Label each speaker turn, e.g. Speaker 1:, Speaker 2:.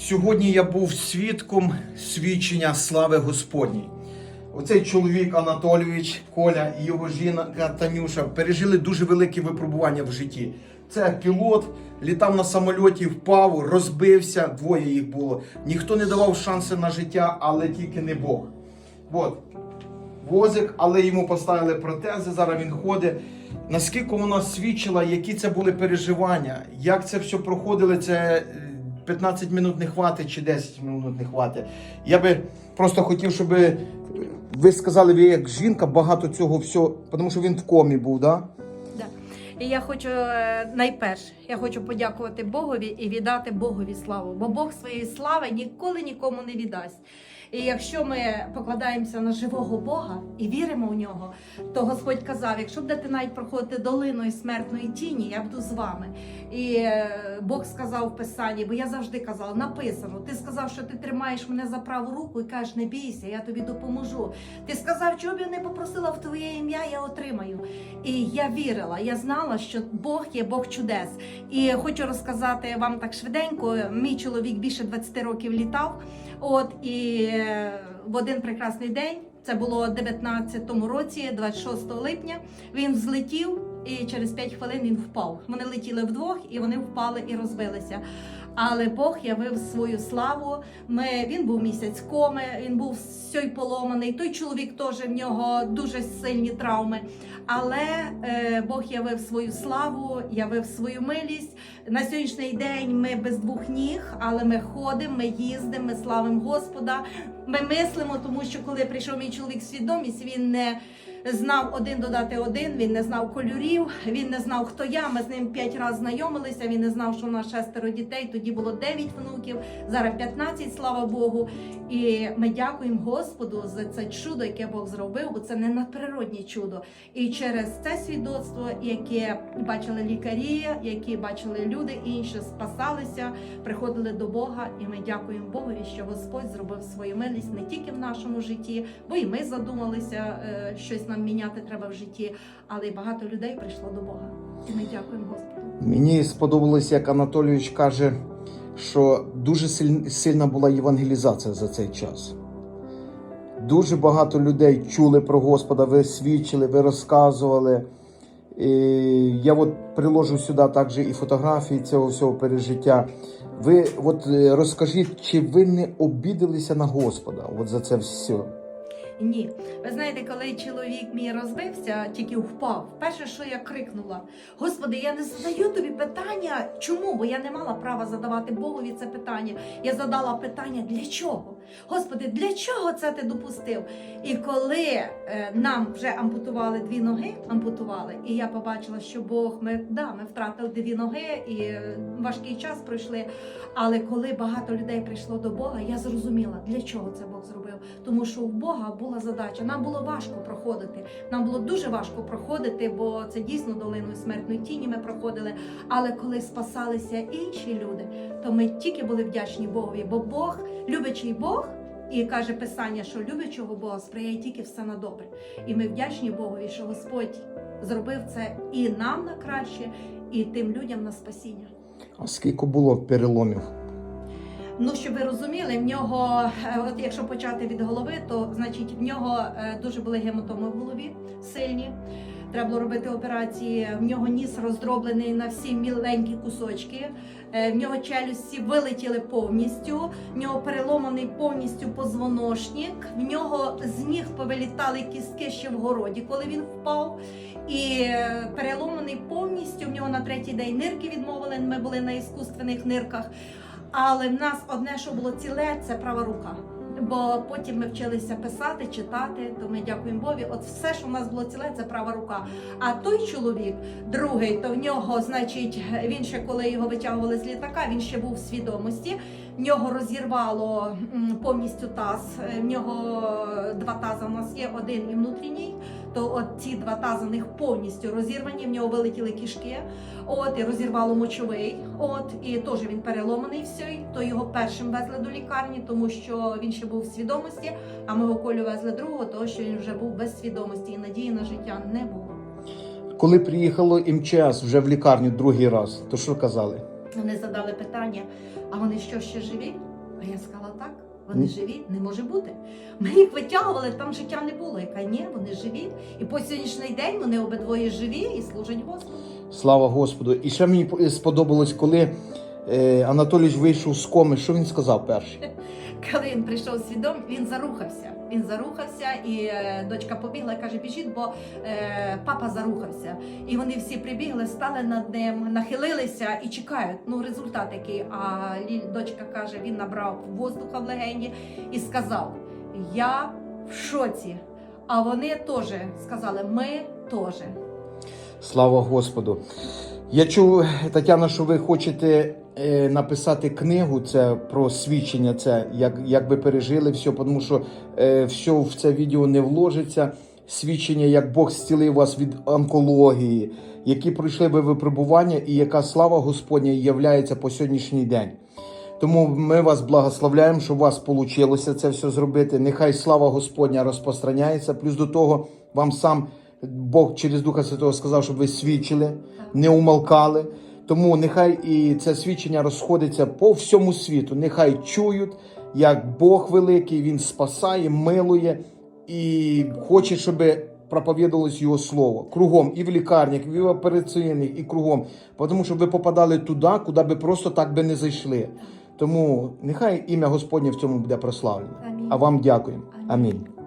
Speaker 1: Сьогодні я був свідком свідчення слави Господній. Оцей чоловік Анатолійович Коля і його жінка Танюша пережили дуже великі випробування в житті. Це пілот, літав на самольоті, впав, розбився, двоє їх було. Ніхто не давав шанси на життя, але тільки не Бог. От, возик, але йому поставили протези, зараз він ходить. Наскільки вона свідчила, які це були переживання, як це все проходили, це 15 минут не хватить чи 10 минут не хватить. Я би просто хотів, щоб ви сказали, ви як жінка багато цього всього, тому що він в комі був, так?
Speaker 2: Да. І я хочу е, найперше, я хочу подякувати Богові і віддати Богові славу, бо Бог своєї слави ніколи нікому не віддасть. І якщо ми покладаємося на живого Бога і віримо в нього, то Господь казав: якщо будете навіть проходити долиною смертної тіні, я буду з вами. І е, Бог сказав в Писанні, бо я завжди казала, написано: ти сказав, що ти тримаєш мене за праву руку і кажеш, не бійся, я тобі допоможу. Ти сказав, чого б я не попросила в твоє ім'я, я отримаю. І я вірила, я знала, що Бог є Бог чудес. І хочу розказати вам так швиденько. Мій чоловік більше 20 років літав. От і в один прекрасний день, це було в 19-му році, 26 липня, він взлетів. І через 5 хвилин він впав. Вони летіли вдвох, і вони впали і розбилися. Але Бог явив свою славу. Ми, він був місяць коми, він був сьой поломаний. Той чоловік теж в нього дуже сильні травми. Але е, Бог явив свою славу, явив свою милість. На сьогоднішній день ми без двох ніг, але ми ходимо, ми їздимо, ми славимо Господа. Ми мислимо, тому що коли прийшов мій чоловік свідомість, він не знав один додати один, він не знав кольорів, він не знав, хто я. Ми з ним п'ять разів знайомилися. Він не знав, що у нас шестеро дітей. Тоді було дев'ять внуків, зараз 15, слава Богу. І ми дякуємо Господу за це чудо, яке Бог зробив, бо це не надприроднє чудо. І через це свідоцтво, яке бачили лікарі, які бачили люди інші, спасалися, приходили до Бога. І ми дякуємо Богові, що Господь зробив свою милість не тільки в нашому житті, бо і ми задумалися, е, щось нам міняти треба в житті, але багато людей прийшло до Бога. І ми дякуємо Господу.
Speaker 1: Мені сподобалось, як Анатолійович каже, що дуже сильна була євангелізація за цей час. Дуже багато людей чули про Господа, ви свідчили, ви розказували. І я от приложу сюди також і фотографії цього всього пережиття. Ви от е, розкажіть, чи ви не обідалися на Господа от за це все?
Speaker 2: Ні, ви знаєте, коли чоловік мій розбився, тільки впав. Перше, що я крикнула: Господи, я не задаю тобі питання. Чому? Бо я не мала права задавати Богові це питання. Я задала питання для чого? Господи, для чого це ти допустив? І коли е, нам вже ампутували дві ноги, ампутували, і я побачила, що Бог ми да, ми втратили дві ноги і е, важкий час пройшли. Але коли багато людей прийшло до Бога, я зрозуміла, для чого це Бог зробив. Тому що у Бога була задача. Нам було важко проходити. Нам було дуже важко проходити, бо це дійсно долиною смертної тіні ми проходили. Але коли спасалися інші люди, то ми тільки були вдячні Богові, бо Бог, любячий Бог. І каже Писання, що любячого Бога сприяє тільки все на добре. І ми вдячні Богові, що Господь зробив це і нам на краще, і тим людям на спасіння.
Speaker 1: А скільки було переломів?
Speaker 2: Ну, щоб ви розуміли, в нього, е, от якщо почати від голови, то значить в нього е, дуже були гематоми в голові сильні. Треба було робити операції. В нього ніс роздроблений на всі міленькі кусочки. Е, В нього челюсті вилетіли повністю. В нього переломаний повністю позвоночник. В нього з ніг повилітали кістки ще в городі, коли він впав. І е, переломаний повністю. В нього на третій день нирки відмовили. Ми були на іскусственних нирках. Але в нас одне, що було ціле, це права рука. Бо потім ми вчилися писати, читати, то ми дякуємо Богу. От все, що в нас було ціле, це права рука. А той чоловік, другий, то в нього, значить, він ще коли його витягували з літака, він ще був в свідомості. В нього розірвало повністю таз. В нього два тази у нас є, один і внутрішній. То от ці два тази в них повністю розірвані. В нього вилетіли кішки. От і розірвало мочовий. От і теж він переломаний всій. То його першим везли до лікарні, тому що він ще був в свідомості. А ми його колю везли другого, тому що він вже був без свідомості і надії на життя не було.
Speaker 1: Коли приїхало МЧС вже в лікарню другий раз, то що казали?
Speaker 2: Вони задали питання: а вони що ще живі? А я сказала так. Вони живі, не може бути. Ми їх витягували, там життя не було. Яка ні, вони живі. І по сьогоднішній день вони обидвоє живі і служать Господу.
Speaker 1: Слава Господу. І ще мені сподобалось, коли е, Анатолійович вийшов з коми, що він сказав перший?
Speaker 2: Коли він прийшов свідом, він зарухався. Він зарухався, і е, дочка побігла каже: біжіть, бо е, папа зарухався. І вони всі прибігли, стали над ним, нахилилися і чекають. Ну, результат який. А дочка каже, він набрав воздуха в легені і сказав: Я в шоці. А вони теж сказали, ми теж.
Speaker 1: Слава Господу. Я чув, Тетяна, що ви хочете написати книгу це про свідчення, це як, як ви пережили все, тому що е, все в це відео не вложиться. Свідчення, як Бог зцілив вас від онкології, які пройшли ви випробування, і яка слава Господня являється по сьогоднішній день. Тому ми вас благословляємо, що у вас вийшло це все зробити. Нехай слава Господня розпространяється. Плюс до того, вам сам Бог через Духа Святого сказав, щоб ви свідчили, не умалкали. Тому нехай і це свідчення розходиться по всьому світу. Нехай чують, як Бог великий, Він спасає, милує і хоче, щоб проповідувалось Його слово кругом, і в лікарнях, і в операційних, і кругом. Тому що ви попадали туди, куди би просто так би не зайшли. Тому нехай ім'я Господнє в цьому буде прославлене.
Speaker 2: Амінь.
Speaker 1: А вам дякуємо.
Speaker 2: Амінь.
Speaker 1: Амінь.